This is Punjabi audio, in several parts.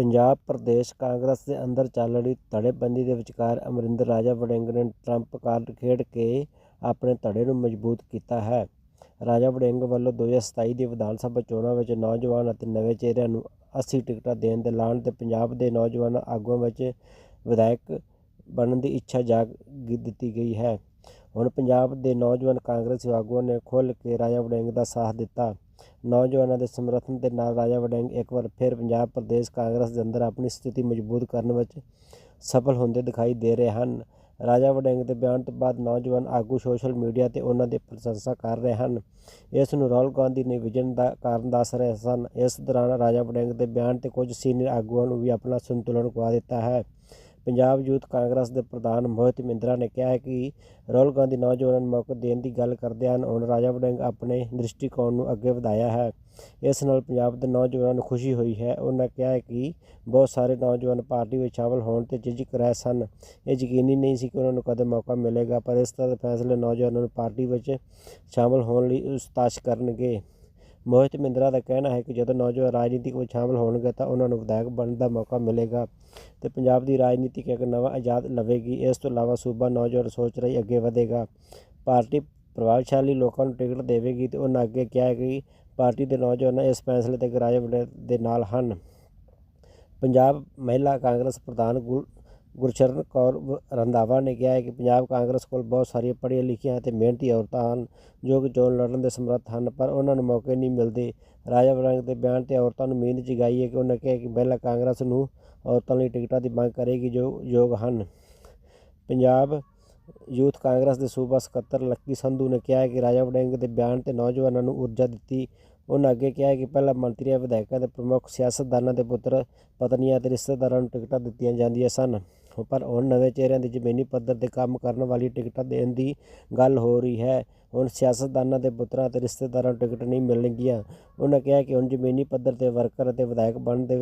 ਪੰਜਾਬ ਪ੍ਰਦੇਸ਼ ਕਾਂਗਰਸ ਦੇ ਅੰਦਰ ਚੱਲ ਰਹੀ ਧੜੇਬੰਦੀ ਦੇ ਵਿਚਕਾਰ ਅਮਰਿੰਦਰ ਰਾਜਾ ਵੜਿੰਗ ਨੇ ਟਰੰਪ ਕਾਰਡ ਖੇਡ ਕੇ ਆਪਣੇ ਧੜੇ ਨੂੰ ਮਜ਼ਬੂਤ ਕੀਤਾ ਹੈ। ਰਾਜਾ ਵੜਿੰਗ ਵੱਲੋਂ 2027 ਦੀ ਵਿਧਾਨ ਸਭਾ ਚੋਣਾਂ ਵਿੱਚ ਨੌਜਵਾਨ ਅਤੇ ਨਵੇਂ ਚਿਹਰਿਆਂ ਨੂੰ 80 ਟਿਕਟਾਂ ਦੇਣ ਦੇ ਐਲਾਨ ਤੇ ਪੰਜਾਬ ਦੇ ਨੌਜਵਾਨ ਆਗੂਆਂ ਵਿੱਚ ਵਿਧਾਇਕ ਬਣਨ ਦੀ ਇੱਛਾ ਜਾਗ ਦਿੱਤੀ ਗਈ ਹੈ। ਹੁਣ ਪੰਜਾਬ ਦੇ ਨੌਜਵਾਨ ਕਾਂਗਰਸੀ ਆਗੂਆਂ ਨੇ ਖੁੱਲ੍ਹ ਕੇ ਰਾਜਾ ਵੜਿੰਗ ਦਾ ਸਾਥ ਦਿੱਤਾ। ਨੌਜਵਾਨਾਂ ਦੇ ਸਮਰਥਨ ਦੇ ਨਾਲ ਰਾਜਾ ਵੜਿੰਗ ਇੱਕ ਵਾਰ ਫਿਰ ਪੰਜਾਬ ਪ੍ਰਦੇਸ਼ ਕਾਂਗਰਸ ਦੇ ਅੰਦਰ ਆਪਣੀ ਸਥਿਤੀ ਮਜ਼ਬੂਤ ਕਰਨ ਵਿੱਚ ਸਫਲ ਹੁੰਦੇ ਦਿਖਾਈ ਦੇ ਰਹੇ ਹਨ। ਰਾਜਾ ਵੜਿੰਗ ਦੇ ਬਿਆਨ ਤੋਂ ਬਾਅਦ ਨੌਜਵਾਨ ਆਗੂ ਸੋਸ਼ਲ ਮੀਡੀਆ ਤੇ ਉਹਨਾਂ ਦੀ ਪ੍ਰਸ਼ੰਸਾ ਕਰ ਰਹੇ ਹਨ। ਇਸ ਨੂੰ ਰਾਹੁਲ ਗਾਂਧੀ ਨੇ ਵਿਜਨ ਦਾ ਕਾਰਨ ਦੱਸ ਰਹੇ ਸਨ। ਇਸ ਦੌਰਾਨ ਰਾਜਾ ਵੜਿੰਗ ਦੇ ਬਿਆਨ ਤੇ ਕੁਝ ਸੀਨੀਅਰ ਆਗੂਆਂ ਨੂੰ ਵੀ ਆਪਣਾ ਸੰਤੁਲਨ ਗਵਾ ਦਿੱਤਾ ਹੈ। ਪੰਜਾਬ ਯੂਥ ਕਾਂਗਰਸ ਦੇ ਪ੍ਰਧਾਨ ਮੋਹਿਤ ਮਿੰਦਰਾ ਨੇ ਕਿਹਾ ਹੈ ਕਿ ਰਾਹੁਲ ਗਾਂਧੀ ਨੌਜਵਾਨਾਂ ਨੂੰ ਮੌਕਾ ਦੇਣ ਦੀ ਗੱਲ ਕਰਦੇ ਹਨ। ਹੁਣ ਰਾਜਾ ਵੜਿੰਗ ਆਪਣੇ ਦ੍ਰਿਸ਼ਟੀਕੋਣ ਨੂੰ ਅੱਗੇ ਵਧਾਇਆ ਹੈ। ਇਸ ਨਾਲ ਪੰਜਾਬ ਦੇ ਨੌਜਵਾਨਾਂ ਨੂੰ ਖੁਸ਼ੀ ਹੋਈ ਹੈ। ਉਹਨਾਂ ਕਿਹਾ ਹੈ ਕਿ ਬਹੁਤ ਸਾਰੇ ਨੌਜਵਾਨ ਪਾਰਟੀ ਵਿੱਚ ਸ਼ਾਮਲ ਹੋਣ ਤੇ ਝਿਜਕ ਰਹੇ ਸਨ। ਇਹ ਯਕੀਨੀ ਨਹੀਂ ਸੀ ਕਿ ਉਹਨਾਂ ਨੂੰ ਕਦੇ ਮੌਕਾ ਮਿਲੇਗਾ, ਪਰ ਇਸ ਤਰ੍ਹਾਂ ਦੇ ਫੈਸਲੇ ਨੌਜਵਾਨਾਂ ਨੂੰ ਪਾਰਟੀ ਵਿੱਚ ਸ਼ਾਮਲ ਹੋਣ ਲਈ ਉਸਤਾਸ਼ ਕਰਨਗੇ। ਮੋਹਿਤ ਮਿੰਦਰਾ ਦਾ ਕਹਿਣਾ ਹੈ ਕਿ ਜਦੋਂ ਨੌਜਵਾਨ ਰਾਜਨੀਤੀ ਵਿੱਚ ਸ਼ਾਮਲ ਹੋਣਗੇ ਤਾਂ ਉਹਨਾਂ ਨੂੰ ਵਿਧਾਇਕ ਬਣਨ ਦਾ ਮੌਕਾ ਮਿਲੇਗਾ ਤੇ ਪੰਜਾਬ ਦੀ ਰਾਜਨੀਤੀ ਇੱਕ ਨਵਾਂ ਆਜ਼ਾਦ ਲਵੇਗੀ। ਇਸ ਤੋਂ ਇਲਾਵਾ ਸੂਬਾ ਨੌਜਵਾਨ ਸੋਚ ਰਹੀ ਅੱਗੇ ਵਧੇਗਾ। ਪਾਰਟੀ ਪ੍ਰਭਾਵਸ਼ਾਲੀ ਲੋਕਾਂ ਨੂੰ ਟਿਕਟ ਦੇਵੇਗੀ ਤੇ ਉਹਨਾਂ ਅੱਗੇ ਕਿਹਾ ਕਿ ਪਾਰਟੀ ਦੇ ਨੌਜਵਾਨ ਇਸ ਫੈਸਲੇ ਤੇ ਗਰਾਜ ਦੇ ਨਾਲ ਹਨ। ਪੰਜਾਬ ਮਹਿਲਾ ਕਾਂਗਰਸ ਪ੍ਰਧਾਨ ਗੁਰਚਰਨ ਕੌਰ ਰੰਧਾਵਾ ਨੇ ਕਿਹਾ ਹੈ ਕਿ ਪੰਜਾਬ ਕਾਂਗਰਸ ਕੋਲ ਬਹੁਤ ਸਾਰੀਆਂ ਪੜ੍ਹੀਆਂ ਲਿਖੀਆਂ ਅਤੇ ਮਿਹਨਤੀ ਔਰਤਾਂ ਹਨ, ਜੋ ਕਿ ਚੋਣ ਲੜਨ ਦੇ ਸਮਰੱਥ ਹਨ, ਪਰ ਉਹਨਾਂ ਨੂੰ ਮੌਕੇ ਨਹੀਂ ਮਿਲਦੇ। ਰਾਜਾ ਵੜਿੰਗ ਦੇ ਬਿਆਨ ਤੇ ਔਰਤਾਂ ਨੂੰ ਉਮੀਦ ਜਗਾਈ ਹੈ ਕਿ ਉਹਨਾਂ ਕਿਹਾ ਕਿ ਮਹਿਲਾ ਕਾਂਗਰਸ ਨੂੰ ਔਰਤਾਂ ਲਈ ਟਿਕਟਾਂ ਦੀ ਮੰਗ ਕਰੇਗੀ, ਜੋ ਯੋਗ ਹਨ। ਪੰਜਾਬ ਯੂਥ ਕਾਂਗਰਸ ਦੇ ਸੂਬਾ ਸਕੱਤਰ ਲੱਕੀ ਸੰਧੂ ਨੇ ਕਿਹਾ ਕਿ ਰਾਜਾ ਵੜਿੰਗ ਦੇ ਬਿਆਨ ਤੇ ਨੌਜਵਾਨਾਂ ਨੂੰ ਊਰਜਾ ਦਿੱਤੀ। ਉਹਨਾਂ ਅੱਗੇ ਕਿਹਾ ਕਿ ਪਹਿਲਾਂ ਮੰਤਰੀਆਂ, ਵਿਧਾਇਕਾਂ ਦੇ ਪ੍ਰਮੁੱਖ ਸਿਆਸਤਦਾਨਾਂ ਦੇ ਪੁੱਤਰ, ਪਤਨੀਆਂ ਅਤੇ ਰਿਸ਼ਤੇਦਾਰਾਂ ਨੂੰ ਟਿਕਟਾਂ ਦਿੱਤੀਆਂ ਜਾਂਦੀਆਂ ਸਨ। ਪਰ ਹੁਣ ਨਵੇਂ ਚਿਹਰਿਆਂ ਦੀ ਜ਼ਮੀਨੀ ਪੱਧਰ ਤੇ ਕੰਮ ਕਰਨ ਵਾਲੀ ਟਿਕਟਾਂ ਦੇਣ ਦੀ ਗੱਲ ਹੋ ਰਹੀ ਹੈ। ਹੁਣ ਸਿਆਸਤਦਾਨਾਂ ਦੇ ਪੁੱਤਰਾਂ ਅਤੇ ਰਿਸ਼ਤੇਦਾਰਾਂ ਨੂੰ ਟਿਕਟ ਨਹੀਂ ਮਿਲਣਗੀਆਂ। ਉਹਨਾਂ ਕਿਹਾ ਕਿ ਹੁਣ ਜ਼ਮੀਨੀ ਪੱਧਰ ਤੇ ਵਰਕਰ ਅਤੇ ਵਿਧਾਇਕ ਬਣਨ ਦੇ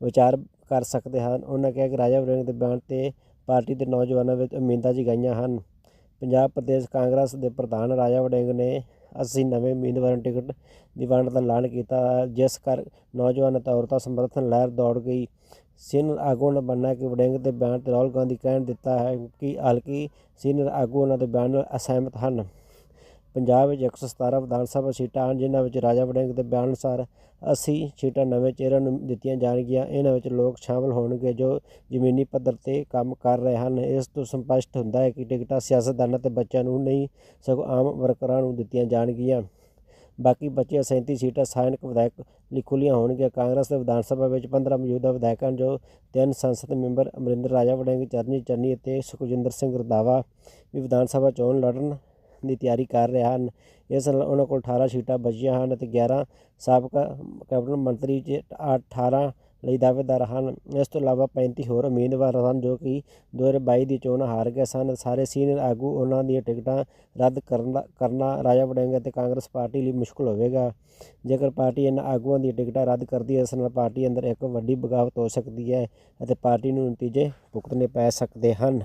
ਵਿਚਾਰ ਕਰ ਸਕਦੇ ਹਨ। ਉਹਨਾਂ ਕਿਹਾ ਕਿ ਰਾਜਾ ਵੜਿੰਗ ਦੇ ਬਿਆਨ ਤੇ ਪਾਰਟੀ ਦੇ ਨੌਜਵਾਨਾਂ ਵਿੱਚ ਉਮੀਦਾਂ ਜਗਾਈਆਂ ਹਨ। ਪੰਜਾਬ ਪ੍ਰਦੇਸ਼ ਕਾਂਗਰਸ ਦੇ ਪ੍ਰਧਾਨ ਰਾਜਾ ਵੜਿੰਗ ਨੇ ਅਸੀਂ ਨਵੇਂ ਉਮੀਦਵਾਰਾਂ ਟਿਕਟ ਦੀ ਵੰਡ ਦਾ ਐਲਾਨ ਕੀਤਾ। ਹੈ, ਜਿਸ ਕਰ ਨੌਜਵਾਨ ਅਤੇ ਔਰਤਾਂ ਸਮਰਥਨ ਲਹਿਰ ਦੌੜ ਗਈ। ਸੀਨੀਅਰ ਆਗੂ ਨੇ ਬੰਨਾ ਕਿ ਵੜਿੰਗ ਦੇ ਬਿਆਨ ਤੇ ਰਾਹੁਲ ਗਾਂਧੀ ਕਹਿਣ ਦਿੱਤਾ ਹੈ ਕਿ ਹਲਕੀ ਸੀਨੀਅਰ ਆਗੂ ਉਹਨਾਂ ਦੇ ਬਿਆਨ ਨਾਲ ਅਸਹਿਮਤ ਹਨ। ਪੰਜਾਬ ਵਿੱਚ 117 ਵਿਧਾਨ ਸਭਾ ਸੀਟਾਂ ਹਨ, ਜਿਨ੍ਹਾਂ ਵਿੱਚ ਰਾਜਾ ਵੜਿੰਗ ਦੇ ਬਿਆਨ ਅਨੁਸਾਰ 80 ਸੀਟਾਂ ਨਵੇਂ ਚਿਹਰਿਆਂ ਨੂੰ ਦਿੱਤੀਆਂ ਜਾਣਗੀਆਂ। ਇਹਨਾਂ ਵਿੱਚ ਲੋਕ ਸ਼ਾਮਲ ਹੋਣਗੇ ਜੋ ਜ਼ਮੀਨੀ ਪੱਧਰ ਤੇ ਕੰਮ ਕਰ ਰਹੇ ਹਨ। ਇਸ ਤੋਂ ਸਪਸ਼ਟ ਹੁੰਦਾ ਹੈ ਕਿ ਟਿਕਟਾਂ ਸਿਆਸਤਦਾਨਾਂ ਤੇ ਬੱਚਿਆਂ ਨੂੰ ਨਹੀਂ, ਸਗੋਂ ਆਮ ਵਰਕਰਾਂ ਨੂੰ ਦਿੱਤੀਆਂ ਜਾਣਗੀਆਂ। ਬਾਕੀ ਬਚੀਆਂ 37 ਸੀਟਾਂ ਸਥਾਨਕ ਵਿਧਾਇਕ ਲਈ ਖੁੱਲ੍ਹੀਆਂ ਹੋਣਗੀਆਂ। ਕਾਂਗਰਸ ਦੇ ਵਿਧਾਨ ਸਭਾ ਵਿੱਚ 15 ਮੌਜੂਦਾ ਵਿਧਾਇਕ ਹਨ, ਜੋ ਤਿੰਨ ਸੰਸਦ ਮੈਂਬਰ ਅਮਰਿੰਦਰ, ਰਾਜਾ ਵੜਿੰਗ ਚਰਨੀ ਚੰਨੀ ਅਤੇ ਸੁਖਜਿੰਦਰ ਸਿੰਘ ਰੰਧਾਵਾ ਵੀ ਵਿਧਾਨ ਸਭਾ ਚੋਣ ਲੜਨ ਦੀ ਤਿਆਰੀ ਕਰ ਰਹੇ ਹਨ। ਇਸ ਨਾਲ ਉਹਨਾਂ ਕੋਲ 18 ਸੀਟਾਂ ਬਚੀਆਂ ਹਨ ਅਤੇ 11 ਸਾਬਕਾ ਕੈਬਨਿਟ ਮੰਤਰੀ ਚ 18 ਲਈ ਦਾਅਵੇਦਾਰ ਹਨ। ਇਸ ਤੋਂ ਇਲਾਵਾ 35 ਹੋਰ ਉਮੀਦਵਾਰ ਹਨ ਜੋ ਕਿ 2022 ਦੀ ਚੋਣ ਹਾਰ ਗਏ ਸਨ। ਸਾਰੇ ਸੀਨੀਅਰ ਆਗੂ ਉਹਨਾਂ ਦੀਆਂ ਟਿਕਟਾਂ ਰੱਦ ਕਰਨ ਦਾ ਕਰਨਾ ਰਾਜਾ ਵੜਿੰਗ ਅਤੇ ਕਾਂਗਰਸ ਪਾਰਟੀ ਲਈ ਮੁਸ਼ਕਲ ਹੋਵੇਗਾ। ਜੇਕਰ ਪਾਰਟੀ ਇਹਨਾਂ ਆਗੂਆਂ ਦੀਆਂ ਟਿਕਟਾਂ ਰੱਦ ਕਰਦੀ ਹੈ, ਇਸ ਨਾਲ ਪਾਰਟੀ ਅੰਦਰ ਇੱਕ ਵੱਡੀ ਬਗਾਵਤ ਹੋ ਸਕਦੀ ਹੈ ਅਤੇ ਪਾਰਟੀ ਨੂੰ ਨਤੀਜੇ ਭੁਗਤਣੇ ਪੈ ਸਕਦੇ ਹਨ।